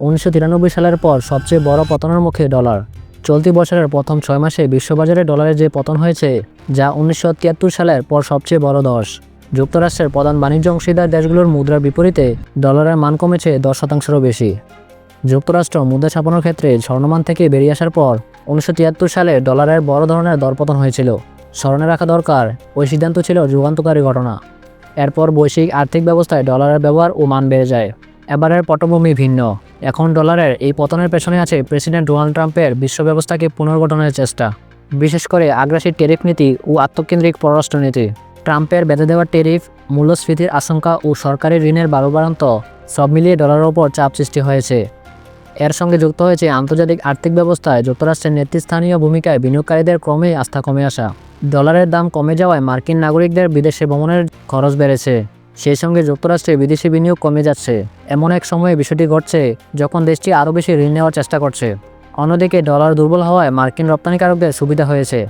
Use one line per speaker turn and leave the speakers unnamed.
উনিশশো তিরানব্বই সালের পর সবচেয়ে বড় পতনের মুখে ডলার। চলতি বছরের প্রথম ছয় মাসে বিশ্ববাজারে ডলারের যে পতন হয়েছে, যা উনিশশো তিয়াত্তর সালের পর সবচেয়ে বড় দশ। যুক্তরাষ্ট্রের প্রধান বাণিজ্য অংশীদার দেশগুলোর মুদ্রার বিপরীতে ডলারের মান কমেছে দশ শতাংশেরও বেশি। যুক্তরাষ্ট্র মুদ্রা ছাপানোর ক্ষেত্রে স্বর্ণমান থেকে বেরিয়ে আসার পর উনিশশো তিয়াত্তর সালে ডলারের বড় ধরনের দরপতন হয়েছিল। স্মরণে রাখা দরকার, ওই সিদ্ধান্ত ছিল যুগান্তকারী ঘটনা। এরপর বৈশ্বিক আর্থিক ব্যবস্থায় ডলারের ব্যবহার ও মান বেড়ে যায়। এবারের পটভূমি ভিন্ন। এখন ডলারের এই পতনের পেছনে আছে প্রেসিডেন্ট ডোনাল্ড ট্রাম্পের বিশ্ব ব্যবস্থাকে পুনর্গঠনের চেষ্টা। বিশেষ করে আগ্রাসী টেরিফ নীতি ও আত্মকেন্দ্রিক পররাষ্ট্রনীতি ট্রাম্পের বেঁধে দেওয়া টেরিফ, মূল্যস্ফীতির আশঙ্কা ও সরকারি ঋণের বারোবারান্ত সব মিলিয়ে ডলারের ওপর চাপ সৃষ্টি হয়েছে। এর সঙ্গে যুক্ত হয়েছে আন্তর্জাতিক আর্থিক ব্যবস্থায় যুক্তরাষ্ট্রের নেতৃস্থানীয় ভূমিকায় বিনিয়োগকারীদের ক্রমেই আস্থা কমে আসা। ডলারের দাম কমে যাওয়ায় মার্কিন নাগরিকদের বিদেশে ভ্রমণের খরচ বেড়েছে। সেই সঙ্গে যুক্তরাষ্ট্রে বিদেশি বিনিয়োগ কমে যাচ্ছে। এমন এক সময়ে বিষয়টি ঘটছে যখন দেশটি আরও বেশি ঋণ নেওয়ার চেষ্টা করছে। অন্যদিকে ডলার দুর্বল হওয়ায় মার্কিন রপ্তানিকারকদের সুবিধা হয়েছে।